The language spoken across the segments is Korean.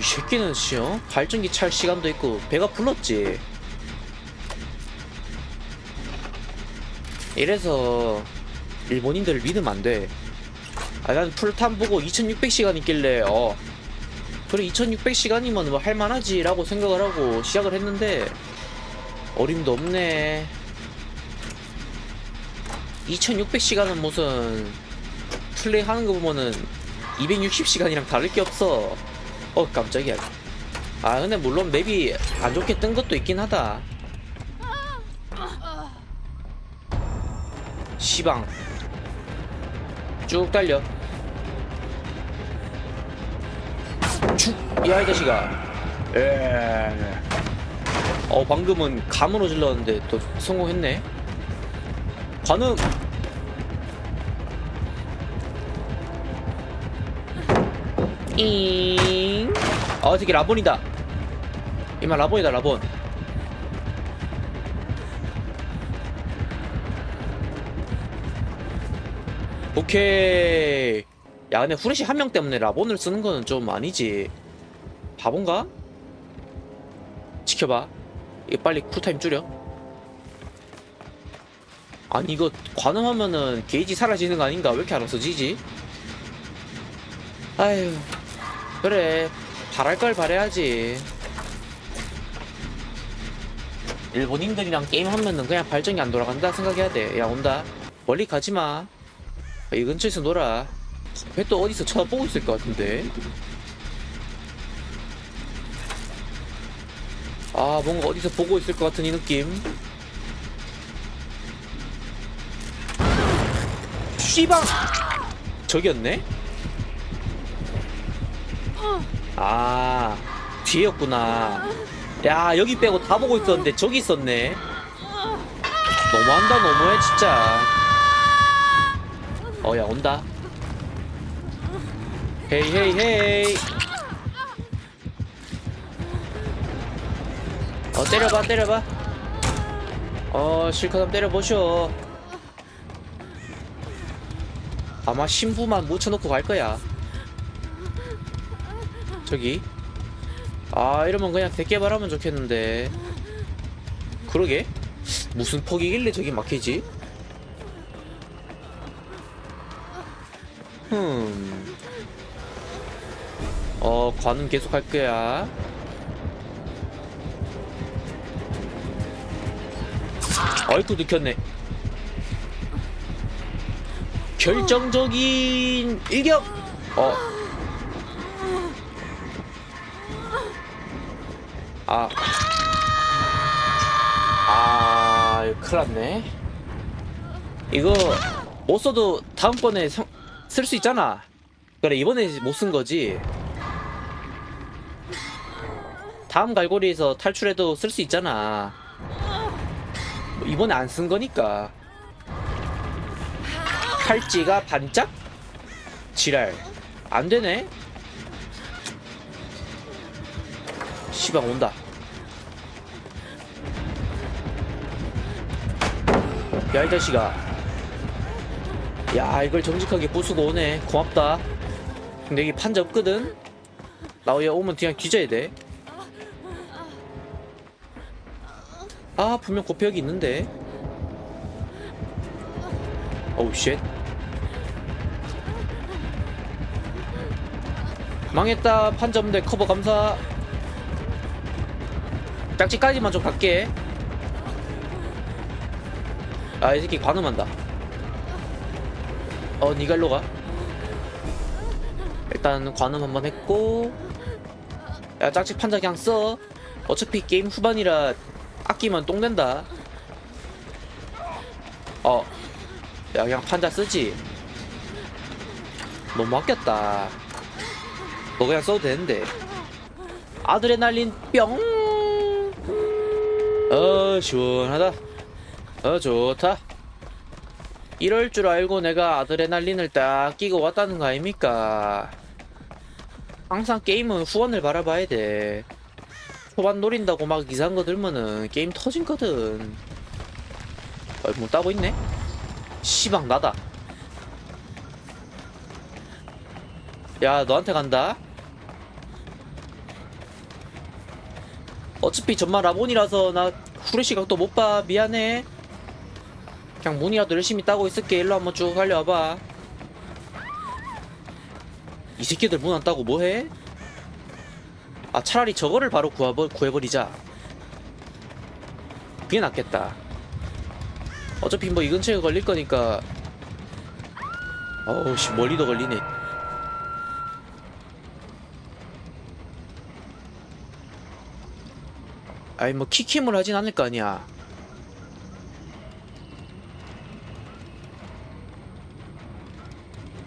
이 새끼는 씨, 어? 발전기 찰 시간도 있고 배가 불렀지. 이래서 일본인들을 믿으면 안 돼. 아, 난 풀탐 보고 2600시간 있길래 어 그래 2600시간이면 뭐 할만하지 라고 생각을 하고 시작을 했는데 어림도 없네. 2600시간은 무슨 플레이 하는 거 보면은 260시간이랑 다를 게 없어. 어 깜짝이야. 아 근데 물론 맵이 안 좋게 뜬 것도 있긴 하다. 시방 쭉 달려. 쭉야이 자식아. 에. 어 방금은 감으로 질렀는데 또 성공했네. 관음. 잉. 어, 저기 라본이다. 이마 라본이다, 라본. 오케이. 야, 근데 후레쉬 한 명 때문에 라본을 쓰는 거는 좀 아니지. 바본가? 지켜봐. 이거 빨리 쿨타임 줄여. 아니, 이거 관음하면은 게이지 사라지는 거 아닌가? 왜 이렇게 안 없어지지? 아휴. 그래 바랄 걸 바래야지. 일본인들이랑 게임하면은 그냥 발전기 안 돌아간다 생각해야 돼야 온다. 멀리 가지마. 이 근처에서 놀아. 왜 또 어디서 쳐다보고 있을 것 같은데? 아 뭔가 어디서 보고 있을 것 같은 이 느낌. 씨방 저기였네? 아 뒤에였구나. 야 여기 빼고 다 보고 있었는데 저기 있었네. 너무한다 너무해 진짜. 어야 온다. 헤이 헤이 헤이. 어 때려봐 때려봐. 어 실컷 한번 때려보쇼 아마 신부만 묻혀놓고 갈 거야 저기. 아 이러면 그냥 대개발하면 좋겠는데. 그러게. 무슨 폭이길래 저기 막히지? 흠 어 관은 계속 할 거야. 어이쿠 느꼈네. 결정적인 일격! 어 아. 아, 이거 큰일 났네. 이거 못 써도 다음번에 쓸 수 있잖아. 그래, 이번에 못 쓴 거지. 다음 갈고리에서 탈출해도 쓸 수 있잖아. 뭐 이번에 안 쓴 거니까. 팔찌가 반짝? 지랄. 안 되네? 시방 온다. 야, 이 자식아. 야, 이걸 정직하게 부수고 오네. 고맙다. 근데 여기 판자 없거든? 나 얘 오면 그냥 뒤져야 돼. 아, 분명 고표역이 있는데. 어우, 쉣. 망했다. 판자 없는데 커버 감사. 짝지까지만 좀 갈게. 아, 이 새끼 관음한다. 어, 니가 일로 가. 일단 관음 한번 했고. 야, 짝지 판자 그냥 써. 어차피 게임 후반이라 아끼면 똥 된다. 어. 야, 그냥 판자 쓰지. 너무 아꼈다. 너 그냥 써도 되는데. 아드레날린 뿅! 어 시원하다 어 좋다. 이럴 줄 알고 내가 아드레날린을 딱 끼고 왔다는 거 아닙니까? 항상 게임은 후원을 바라봐야 돼. 초반 노린다고 막 이상한 거 들면은 게임 터진거든. 어, 뭐 따고 있네? 시방 나다. 야 너한테 간다. 어차피 전마 라본이라서 나 후레쉬 각도 못 봐. 미안해 그냥 문이라도 열심히 따고 있을게. 일로 한번 쭉 달려와봐. 이 새끼들 문 안 따고 뭐해? 아 차라리 저거를 바로 구해버, 구해버리자. 그게 낫겠다. 어차피 뭐 이 근처에 걸릴 거니까. 어우 씨 멀리도 걸리네. 아니 뭐 키킴을 하진 않을 거 아니야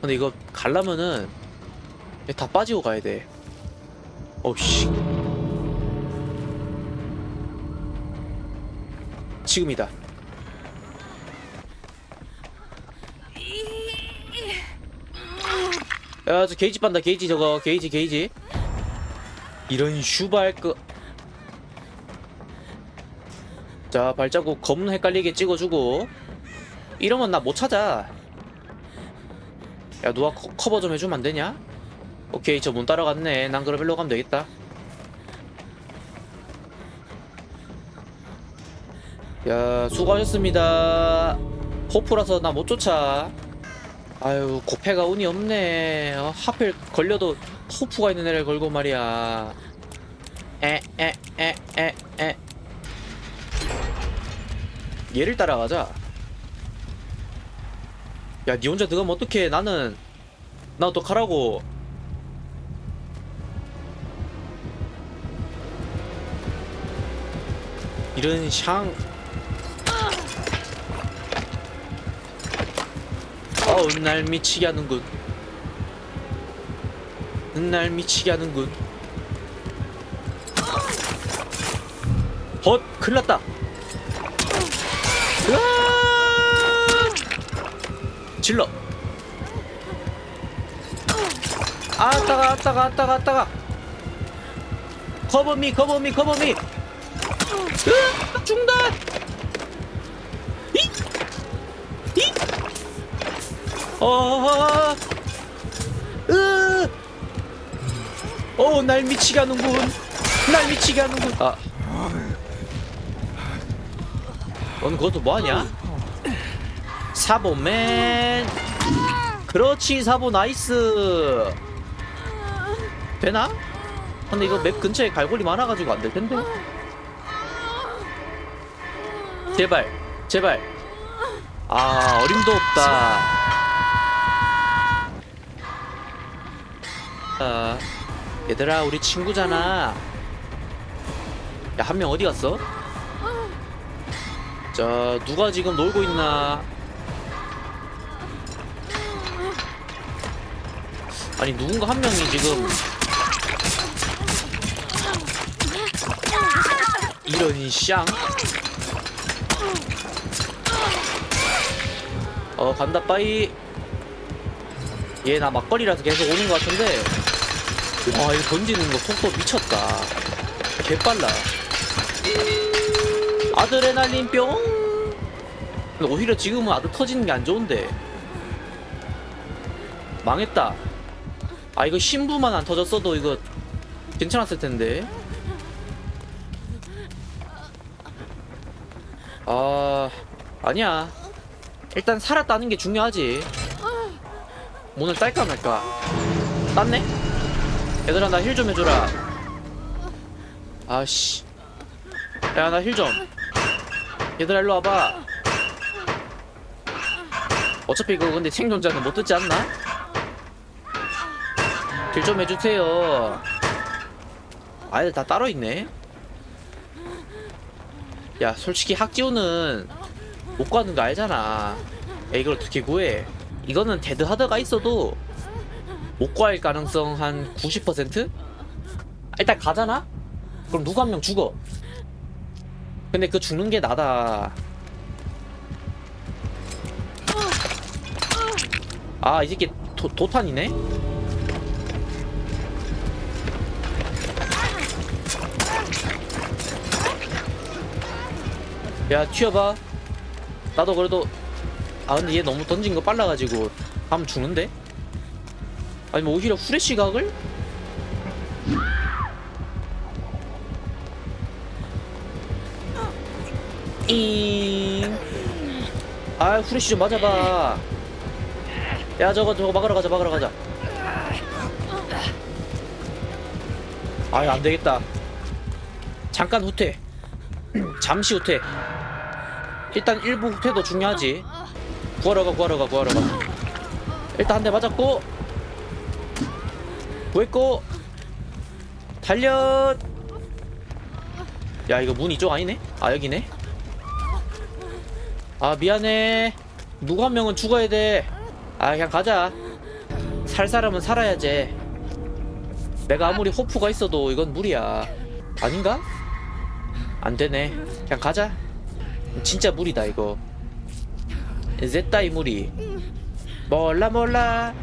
근데 이거 가려면은 다 빠지고 가야 돼. 어우씨. 지금이다. 야 저 게이지 빤다 게이지 저거. 게이지 게이지. 이런 슈발 거. 자 발자국 검은 헷갈리게 찍어주고. 이러면 나 못 찾아 야 누가 커, 커버 좀 해주면 안 되냐? 오케이 저 문 따라갔네. 난 그럼 일로 가면 되겠다. 야 수고하셨습니다. 호프라서 나 못 쫓아. 아유 고패가 운이 없네. 어, 하필 걸려도 호프가 있는 애를 걸고 말이야. 에 에 에 에 에. 얘를 따라가자 야 니 혼자 들어가면 어떡해? 나는 나 어떡하라고. 이런 샹. 어우 날 미치게 하는군 날 미치게 하는군 헛 큰일 났다. 으아! 질러 아따가 아따가 아따가 아따가 커버미 커버미 커버미 으아! 죽는다 이! 이! 어, 으, 어, 날 미치게 하는군. 날 미치게 하는군. 아, 넌 그것도 뭐 하냐? 사보맨. 그렇지, 사보 나이스. 되나? 근데 이거 맵 근처에 갈고리 많아가지고 안 될 텐데. 제발, 제발. 아, 어림도 없다. 아, 얘들아 우리 친구잖아 야 한 명 어디 갔어? 자 누가 지금 놀고 있나 아니 누군가 한 명이 지금 이런 샹? 어 간다 빠이. 얘 나 막걸리라서 계속 오는 것 같은데. 와 이거 던지는 거 속도 미쳤다. 개빨라. 아드레날린 뿅. 오히려 지금은 아드 터지는 게 안 좋은데. 망했다 아 이거 신부만 안 터졌어도 이거 괜찮았을 텐데. 아 아니야. 일단 살았다는 게 중요하지. 문을 딸까 말까. 땄네? 얘들아 나 힐 좀 해줘라. 아씨. 야 나 힐 좀. 얘들아 일로 와봐. 어차피 이거 근데 생존자는 못 듣지 않나? 힐좀 해주세요 아이들 다 따로 있네 야 솔직히 학지우는 못 가는 거 알잖아 야 이걸 어떻게 구해 이거는 데드하드가 있어도 못 구할 가능성 한 90%? 일단 가잖아? 그럼 누구 한명 죽어. 근데 그 죽는 게 나다. 아, 이 새끼 도, 도탄이네? 야, 튀어봐. 나도 그래도. 아, 근데 얘 너무 던진 거 빨라가지고. 하면 죽는데? 아니 뭐 오히려 후레쉬 각을? 잉. 아, 후레쉬 좀 맞아봐. 야, 저거, 저거 막으러 가자, 막으러 가자. 아유, 안 되겠다. 잠깐 후퇴. 잠시 후퇴. 일단 일부 후퇴도 중요하지. 구하러 가, 구하러 가, 구하러 가. 일단 한 대 맞았고. 구했고. 달려. 야, 이거 문 이쪽 아니네? 아, 여기네. 아 미안해 누구 한 명은 죽어야 돼아 그냥 가자 살 사람은 살아야지 내가 아무리 호프가 있어도 이건 무리야 아닌가? 안 되네. 그냥 가자. 진짜 무리다 이거. zet다이 무리 몰라 몰라